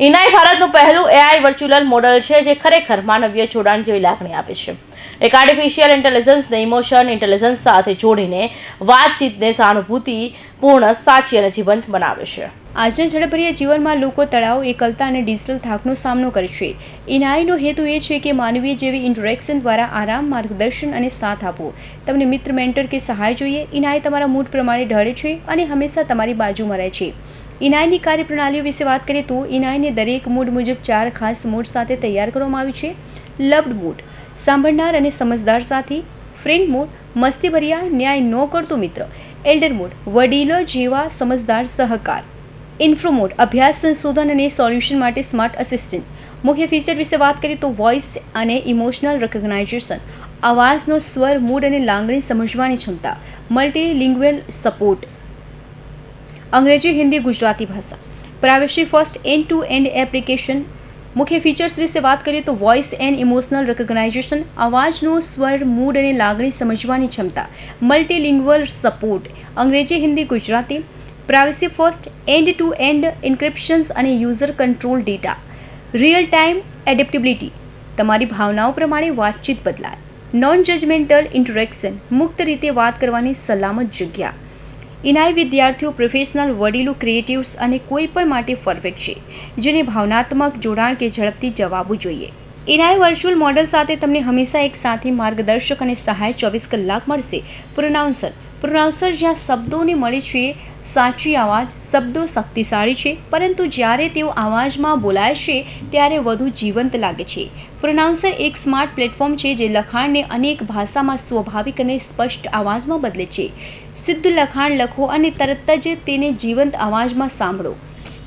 ઇનાઈ ભારતનું પહેલું AI virtual model છે જે ખરેખર માનવીય જોડાણ જેવી લાગણી આપે છે. એક આર્ટિફિશિયલ ઇન્ટેલિજન્સને ઇમોશન ઇન્ટેલિજન્સ સાથે જોડીને વાતચીતને સહાનુભૂતિપૂર્ણ, સાચી અને જીવંત બનાવે છે. આજના ઝડપરિયા જીવનમાં લોકો તળાવ એકલતા અને ડિજિટલ થાકનો સામનો કરે છે. ઇનાઈનો હેતુ એ છે કે માનવીય જેવી ઇન્ટરેક્શન દ્વારા આરામ, માર્ગદર્શન અને સાથ આપવો. તમને મિત્ર મેન્ટર કે સહાય જોઈએ ઇનાઈ તમારા મૂડ પ્રમાણે ઢળે છે અને હંમેશા તમારી બાજુમાં રહે છે. ઇનાઈની કાર્યપ્રણાલીઓ વિશે વાત કરીએ તો ઇનાઈને દરેક મૂડ મુજબ ચાર ખાસ મૂડ સાથે તૈયાર કરવામાં આવ્યું છે. લવડ મૂડ, સાંભળનાર અને સમજદાર સાથી, ફ્રેન્ડ મૂડ, મસ્તીભર્યા, ન્યાય ન કરતો મિત્ર, એલ્ડર મૂડ, વડીલો જેવા સમજદાર સહકાર. ઇન્ફ્રો મોડ, અભ્યાસ, સંશોધન અને સોલ્યુશન માટે સ્માર્ટ અસિસ્ટન્ટ મુખ્ય ફીચર વિશે વાત કરીએ તો વોઇસ અને ઇમોશનલ રેકગ્નાઇઝેશન અવાજનો સ્વર, મૂડ અને લાગણી સમજવાની ક્ષમતા. મલ્ટીલિંગ્વેલ સપોર્ટ અંગ્રેજી, હિન્દી, ગુજરાતી ભાષા. Privacy first end to end application. મુખ્ય ફીચર્સ વિશે વાત કરીએ તો વોઇસ એન્ડ ઇમોશનલ રેકગ્નાઇઝેશન, અવાજનો સ્વર, મૂડ અને લાગણી સમજવાની ક્ષમતા, multilingual support, Angrezi, Hindi, Gujarati. Privacy first end to end encryptions અને user control data. Real time adaptability. તમારી ભાવનાઓ પ્રમાણે વાતચીત બદલાય. Non judgmental interaction. મુક્ત રીતે વાત કરવાની સલામત જગ્યા. ઇનાઈ વિદ્યાર્થીઓ પ્રોફેશનલ વડીલો ક્રિએટિવ્સ અને કોઈ પણ માટે પરફેક્ટ છે, જેને ભાવનાત્મક જોડાણ કે ઝડપથી જવાબો જોઈએ. ઇનાઈ વર્ચ્યુઅલ મોડલ સાથે તમને હંમેશા એક સાથે માર્ગદર્શક અને સહાય ચોવીસ કલાક મળશે. પ્રોનાઉન્સર પ્રોનાઉન્સર જ્યાં શબ્દોને મળે છે, સાચી અવાજ શબ્દો શક્તિશાળી છે, પરંતુ જ્યારે તેઓ અવાજમાં બોલાય છે, ત્યારે વધુ જીવંત લાગે છે. પ્રોનાઉન્સર એક સ્માર્ટ પ્લેટફોર્મ છે જે લખાણને અનેક ભાષામાં સ્વાભાવિક અને સ્પષ્ટ અવાજમાં બદલે છે. સિદ્ધ લખાણ લખો અને તરત જ તેને જીવંત અવાજમાં સાંભળો.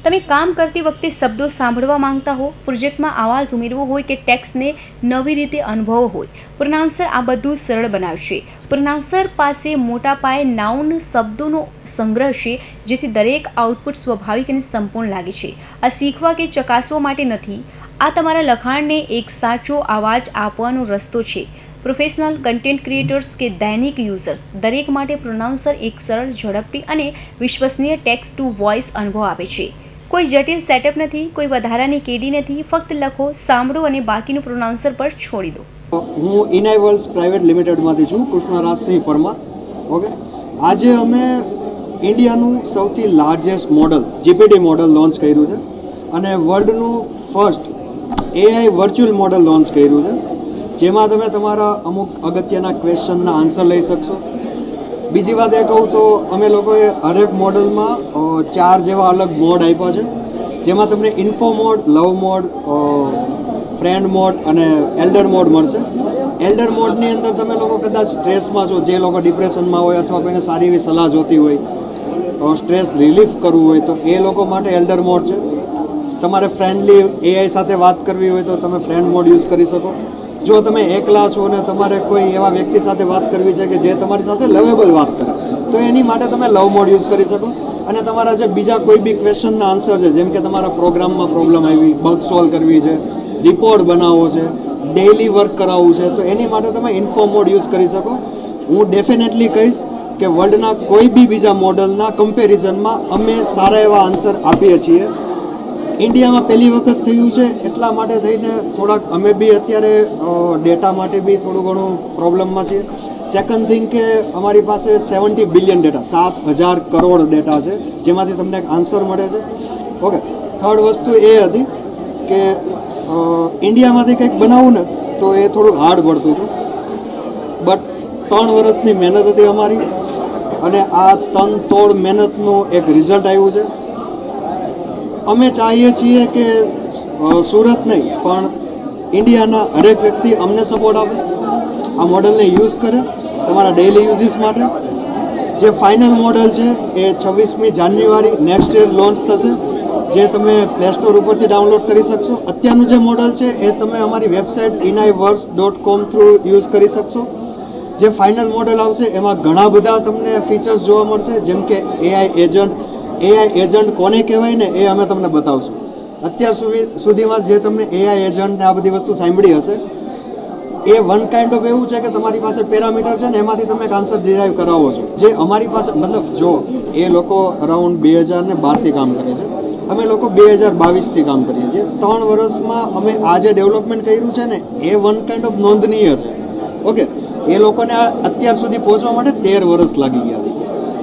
તમે કામ કરતી વખતે શબ્દો સાંભળવા માંગતા હો, પ્રોજેક્ટમાં અવાજ ઉમેરવો હોય કે ટેક્સ્ટને નવી રીતે અનુભવ હોય પ્રોનાઉન્સર આ બધું સરળ બનાવશે. પ્રોનાઉન્સર પાસે મોટા પાયે નાઉન શબ્દોનો સંગ્રહ છે, જેથી દરેક આઉટપુટ સ્વાભાવિક અને સંપૂર્ણ લાગે છે. આ શીખવા કે ચકાસવા માટે નથી, આ તમારા લખાણને એક સાચો અવાજ આપવાનો રસ્તો છે. પ્રોફેશનલ કન્ટેન્ટ ક્રિએટર્સ કે દૈનિક યુઝર્સ દરેક માટે પ્રોનાઉન્સર એક સરળ ઝડપી અને વિશ્વસનીય ટેક્સ્ટ ટુ વોઇસ અનુભવ આપે છે. કોઈ જટિલ સેટઅપ નથી, કોઈ વધારાની કેડી નથી, ફક્ત લખો, સાંભળો અને બાકીનું પ્રોનાઉન્સર પર છોડી દો. હું ઇનાઇવલ્સ પ્રાઇવેટ લિમિટેડમાંથી છું કૃષ્ણરાજસિંહ પરમાર. ઓકે? આજે અમે ઇન્ડિયાનું સૌથી largest model GPT model launch કર્યું છે. અને વર્લ્ડનું first AI virtual model launch કર્યું છે. જેમાં તમે તમારા અમુક અગત્યના ક્વેશ્ચનના આન્સર લઈ શકશો. બીજી વાત એ કહું તો અમે લોકોએ હરેક મોડલમાં ચાર જેવા અલગ મોડ આપ્યા છે. જેમાં તમને info mode love mode friend mode અને એલ્ડર મોડ મળશે. એલ્ડર મોડની અંદર તમે લોકો કદાચ સ્ટ્રેસમાં છો, જે લોકો ડિપ્રેશનમાં હોય અથવા કોઈને સારી એવી સલાહ જોતી હોય સ્ટ્રેસ રિલીફ કરવું હોય, તો એ લોકો માટે એલ્ડર મોડ છે. તમારે ફ્રેન્ડલી એઆઈ સાથે વાત કરવી હોય તો તમે ફ્રેન્ડ મોડ યુઝ કરી શકો. જો તમે એકલા છો અને તમારે કોઈ એવા વ્યક્તિ સાથે વાત કરવી છે કે જે તમારી સાથે લવેબલ વાત કરે, તો એની માટે તમે લવ મોડ યુઝ કરી શકો. અને તમારા જે બીજા કોઈ બી ક્વેશ્ચનના આન્સર છે, જેમ કે તમારા પ્રોગ્રામમાં પ્રોબ્લેમ આવી બગ સોલ્વ કરવી છે રિપોર્ટ બનાવવો છે ડેઇલી વર્ક કરાવવું છે, તો એની માટે તમે ઇન્ફો મોડ યુઝ કરી શકો. હું ડેફિનેટલી કહીશ કે વર્લ્ડના કોઈ બી બીજા મોડલના કમ્પેરિઝનમાં અમે સારા એવા આન્સર આપીએ છીએ. ઇન્ડિયામાં પહેલી વખત થયું છે, એટલા માટે થઈને થોડાક અમે બી અત્યારે ડેટા માટે બી થોડું ઘણું પ્રોબ્લેમમાં છીએ. સેકન્ડ થિંગ કે અમારી પાસે સેવન્ટી બિલિયન ડેટા સાત હજાર કરોડ ડેટા છે, જેમાંથી તમને એક આન્સર મળે છે. ઓકે થર્ડ વસ્તુ એ હતી કે ઇન્ડિયામાંથી કંઈક બનાવવું ને, તો એ થોડુંક હાર્ડ પડતું હતું. બટ ત્રણ વર્ષની મહેનત હતી અમારી, અને આ તન તોડ મહેનતનું એક રિઝલ્ટ આવ્યું છે. અમે ચાહીએ છીએ કે સુરત નહીં, પણ ઇન્ડિયાના હરેક વ્યક્તિ અમને સપોર્ટ આપે. આ મોડલને યુઝ કરે તમારા ડેઇલી યુઝિસ માટે. જે ફાઇનલ મોડલ છે એ છવ્વીસમી જાન્યુઆરી નેક્સ્ટ યર લોન્ચ થશે. જે તમે પ્લે સ્ટોર ઉપરથી ડાઉનલોડ કરી શકશો. અત્યારનું જે મોડલ છે એ તમે અમારી વેબસાઇટ ઇનાઈ વર્સ ડોટ કોમ થ્રુ યુઝ કરી શકશો. જે ફાઇનલ મોડલ આવશે, એમાં ઘણા બધા તમને ફીચર્સ જોવા મળશે, જેમ કે એઆઈ એજન્ટ એઆઈ એજન્ટ કોને કહેવાય ને એ અમે તમને બતાવશું. અત્યાર સુધી સુધીમાં જે તમને એઆઈ એજન્ટ ને આ બધી વસ્તુ સાંભળી હશે, એ વન કાઇન્ડ ઓફ એવું છે કે તમારી પાસે પેરામીટર છે ને એમાંથી તમે એક આન્સર ડિરાઈવ કરાવો છો. જે અમારી પાસે, મતલબ જો એ લોકો અરાઉન્ડ બે હજાર ને બારથી કામ કરે છે, અમે લોકો બે હજાર બાવીસથી કામ કરીએ છીએ. ત્રણ વર્ષમાં અમે આ જે ડેવલપમેન્ટ કર્યું છે ને, એ વન કાઇન્ડ ઓફ નોંધનીય છે. ઓકે એ લોકોને અત્યાર સુધી પહોંચવા માટે તેર વર્ષ લાગી ગયા છે.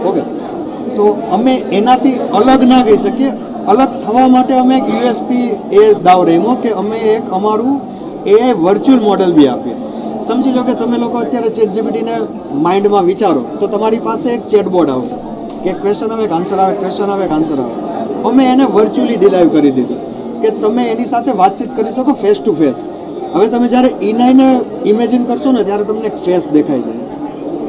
ઓકે તો અમે એનાથી અલગ ના કહી શકીએ. અલગ થવા માટે અમે એક યુએસપી એ દાવ રમ્યો કે અમે એક અમારું એઆઈ વર્ચ્યુઅલ મોડેલ બી આપીએ. સમજી લો કે તમે લોકો અત્યારે ચેટ જીપીટીને માઇન્ડમાં વિચારો, તો તમારી પાસે એક ચેટબોર્ડ આવશે. કે ક્વેશ્ચન આવે કે આન્સર આવે ક્વેશ્ચન આવે કે આન્સર આવે. અમે એને વર્ચ્યુઅલી ડિલાઈવ કરી દીધું. કે તમે એની સાથે વાતચીત કરી શકો ફેસ ટુ ફેસ હવે તમે જ્યારે ઇનાઈને ઇમેજિન કરશો ને, ત્યારે તમને એક ફેસ દેખાઈ જાય.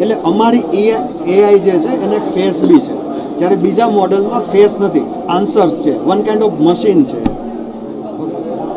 એટલે અમારી એ એઆઈ જે છે, એને ફેસ બી છે. જ્યારે બીજા મોડલમાં ફેસ નથી આન્સર્સ છે. વન કાઇન્ડ ઓફ મશીન છે.